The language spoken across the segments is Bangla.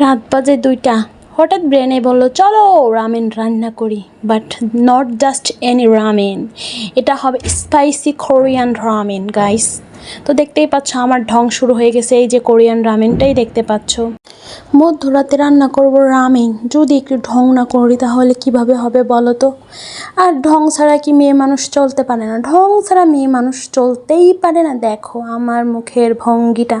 রাত বাজে দুইটা। হঠাৎ ব্রেনে বলল, চলো রামেন রান্না করি but not just any ramen এটা হবে স্পাইসি কোরিয়ান রামেন গাইস তো দেখতেই পাচ্ছ আমার ঢং শুরু হয়ে গেছে, এই যে কোরিয়ান রামেনটাই দেখতে পাচ্ছ। মধ্যরাতে রান্না করব রামেন, যদি একটু ঢং না করি তাহলে কীভাবে হবে বলো তো? আর ঢং ছাড়া কি মেয়ে মানুষ চলতে পারে না? ঢং ছাড়া মেয়ে মানুষ চলতেই পারে না। দেখো আমার মুখের ভঙ্গিটা,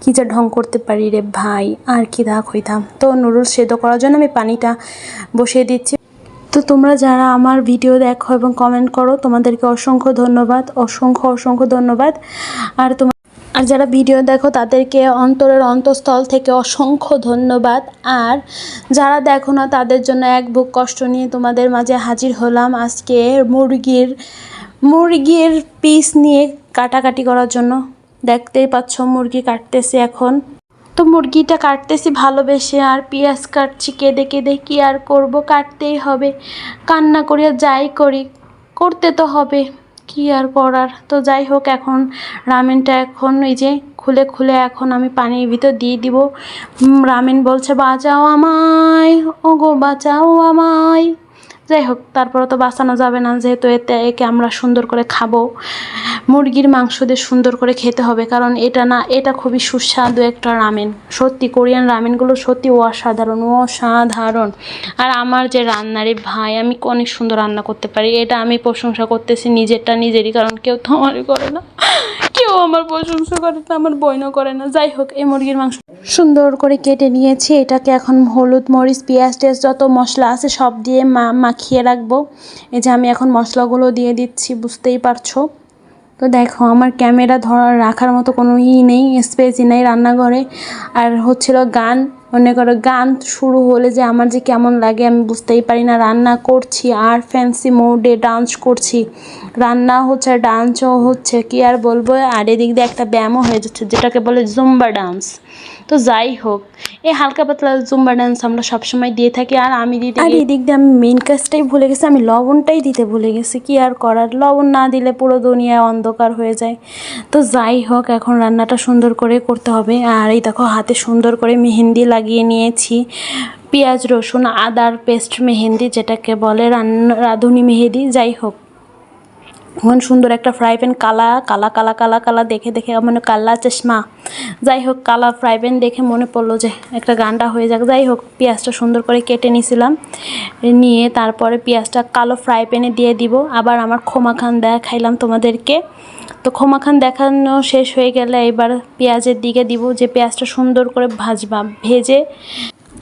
কি যে ঢং করতে পারি রে ভাই, আর কি দাগ হইতাম। তো নুডলস সেদ্ধ করার জন্য আমি পানিটা বসিয়ে দিচ্ছি। তো তোমরা যারা আমার ভিডিও দেখো এবং কমেন্ট করো, তোমাদেরকে অসংখ্য ধন্যবাদ, অসংখ্য অসংখ্য ধন্যবাদ। আর তোমার আর যারা ভিডিও দেখো, তাদেরকে অন্তরের অন্তঃস্থল থেকে অসংখ্য ধন্যবাদ। আর যারা দেখো না, তাদের জন্য এক বুক কষ্ট নিয়ে তোমাদের মাঝে হাজির হলাম আজকে মুরগির মুরগির পিস নিয়ে কাটাকাটি করার জন্য। দেখতেই পাচ্ছ মুরগি কাটতেছে এখন। তো মুরগিটা কাটতেছি ভালোবেসে, আর পেঁয়াজ কাটছি, কেঁদে কেঁদে কি আর করব? কাটতেই হবে। কান্না করিয়া যাই করি, করতে তো হবে। কি আর করার? তো যাই হোক, এখন রামেনটা এখন এই যে খুলে খুলে এখন আমি পানির ভিতর দিয়ে দিব। রামেন বলছে, বাঁচাও আমায় ও গো বাঁচাও আমায়। যাই হোক, তারপরে তো বাঁচানো যাবে না, যেহেতু এতে একে আমরা সুন্দর করে খাব। মুরগির মাংস দিয়ে সুন্দর করে খেতে হবে, কারণ এটা না, এটা খুবই সুস্বাদু একটা রামেন। সত্যি, কোরিয়ান রামেনগুলো সত্যি অসাধারণ অসাধারণ। আর আমার যে রান্নারে ভাই, আমি অনেক সুন্দর রান্না করতে পারি, এটা আমি প্রশংসা করতেছি নিজেরটা নিজেরই, কারণ কেউ তো আমারই করে না। কেউ আমার প্রশংসা করে না, আমার বইনও করে না। যাই হোক, এই মুরগির মাংস সুন্দর করে কেটে নিয়েছি। এটাকে এখন হলুদ, মরিচ, পেঁয়াজ টেয়াজ যত মশলা আছে সব দিয়ে মা, মাখিয়ে রাখব। এই যে আমি এখন মশলাগুলো দিয়ে দিচ্ছি, বুঝতেই পারছ? তো দেখো, আমার ক্যামেরা ধরার রাখার মতো কোনো ই নেই, স্পেসই নেই রান্নাঘরে। আর হচ্ছিল গান, মনে করো গান শুরু হলে যে আমার যে কেমন লাগে আমি বুঝতেই পারি না। রান্না করছি, আর ফ্যান্সি মোডে ডান্স করছি। রান্না হচ্ছে ডান্সও হচ্ছে, কি আর বলব? আর এদিক দিয়ে একটা ব্যায়ামও হয়ে যাচ্ছে, যেটাকে বলে জুম্বা ডান্স তো যাই হোক এই হালকা পাতলা জুম্বা ডান্স আমরা সবসময় দিয়ে থাকি আর আমি দিতে আর এদিক দিয়ে আমি মেন কাজটাই ভুলে গেছি আমি লবণটাই দিতে ভুলে গেছি কি আর করার? লবণ না দিলে পুরো দুনিয়া অন্ধকার হয়ে যায়। তো যাই হোক এখন রান্নাটা সুন্দর করে করতে হবে। আর এই দেখো হাতে সুন্দর করে মেহেন্দি লাগিয়ে নিয়েছি। পেঁয়াজ রসুন আদার পেস্ট মেহেন্দি যেটাকে বলে রান্না রাঁধুনি মেহেদি যাই হোক। এখন সুন্দর একটা ফ্রাই প্যান কালা কালা কালা কালা কালা দেখে দেখে মানে কালা চশমা। যাই হোক, কালা ফ্রাই প্যান দেখে মনে পড়ল যে একটা গানটা হয়ে যাক। যাই হোক, পেঁয়াজটা সুন্দর করে কেটে নিয়েছিলাম নিয়ে তারপরে পেঁয়াজটা কালো ফ্রাই প্যানে দিয়ে দিব। আবার আমার খোমা খান দেখাইলাম তোমাদেরকে। তো খোমা খান দেখানো শেষ হয়ে গেলে এবার পেঁয়াজের দিকে দিব যে পেঁয়াজটা সুন্দর করে ভাজবা, ভেজে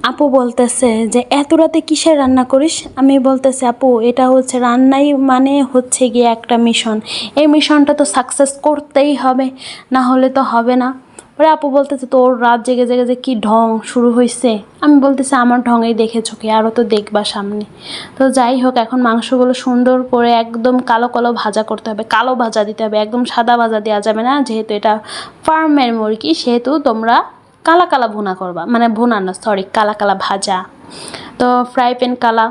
আপু বলতেছে যে, এত রাতে কিসের রান্না করিস? আমি বলতেছি, আপু, এটা হচ্ছে রান্নাই মানে হচ্ছে গিয়ে একটা মিশন। এই মিশনটা তো সাকসেস করতেই হবে, না হলে তো হবে না। ওরা আপু বলতেছে, তোর রাত জেগে জেগে যে কী ঢং শুরু হয়েছে আমি বলতেছি, আমার ঢঙেই দেখেছ কি? আরও তো দেখবা সামনে। তো যাই হোক, এখন মাংসগুলো সুন্দর করে একদম কালো কালো ভাজা করতে হবে। কালো ভাজা দিতে হবে, একদম সাদা ভাজা দেওয়া যাবে না, যেহেতু এটা ফার্মের মুরগি, সেহেতু তোমরা কালা কালা ভুনা করবা মানে ভুনা না সরি কালা কালা ভাজা। তো ফ্রাই প্যান কালা,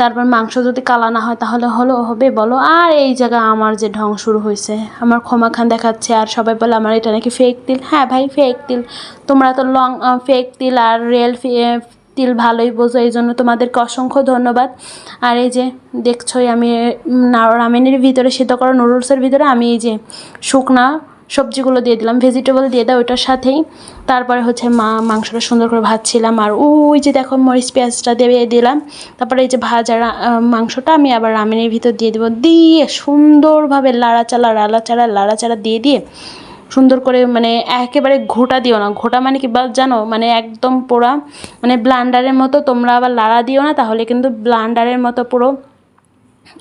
তারপর মাংস যদি কালা না হয় তাহলে হলো, হবে, বলো, আর এই জায়গা আমার যে ঢং শুরু হয়েছে, আমার ক্ষমা খান দেখাচ্ছে, আর সবাই বলে আমার এটা নাকি ফেক তিল। হ্যাঁ ভাই ফেক তিল। তোমরা তো লং ফেক তিল আর রিয়েল তিল ভালোই বোঝো, এই জন্য তোমাদেরকে অসংখ্য ধন্যবাদ। আর এই যে দেখছোই আমি রামেনের ভিতরে সিদ্ধ করা নুডলসের ভিতরে আমি এই যে শুকনা সবজিগুলো দিয়ে দিলাম ভেজিটেবল দিয়ে দাও ওটার সাথেই। তারপরে হচ্ছে মা মাংসটা সুন্দর করে ভাজছিলাম আর ওই যে দেখো মরিচ পেঁয়াজটা দিয়ে দিলাম। তারপরে এই যে ভাজা মাংসটা আমি আবার রামেনের ভিতর দিয়ে দেবো। দিয়ে সুন্দরভাবে লাড়াচাড়া লাড়াচাড়া লাড়াচাড়া দিয়ে দিয়ে সুন্দর করে মানে একেবারে ঘোটা দিও না। ঘোটা মানে কি জানো? মানে একদম পোড়া মানে ব্লান্ডারের মতো তোমরা আবার লাড়া দিও না, তাহলে কিন্তু ব্লান্ডারের মতো পুরো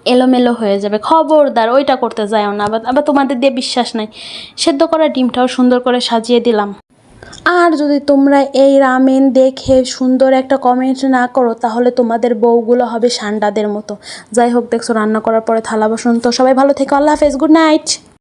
এলোমেলো হয়ে যাবে। খবরদার, ওইটা করতে যাও না। আবার আবার তোমাদের দিয়ে বিশ্বাস নাই। সেদ্ধ করা ডিমটাও সুন্দর করে সাজিয়ে দিলাম। আর যদি তোমরা এই রামেন দেখে সুন্দর একটা কমেন্ট না করো, তাহলে তোমাদের বউগুলো হবে সান্ডাদের মতো। যাই হোক, দেখছ, রান্না করার পরে থালা বাসন তো সবাই ভালো থেকো, আল্লাহ হাফেজ, গুড নাইট।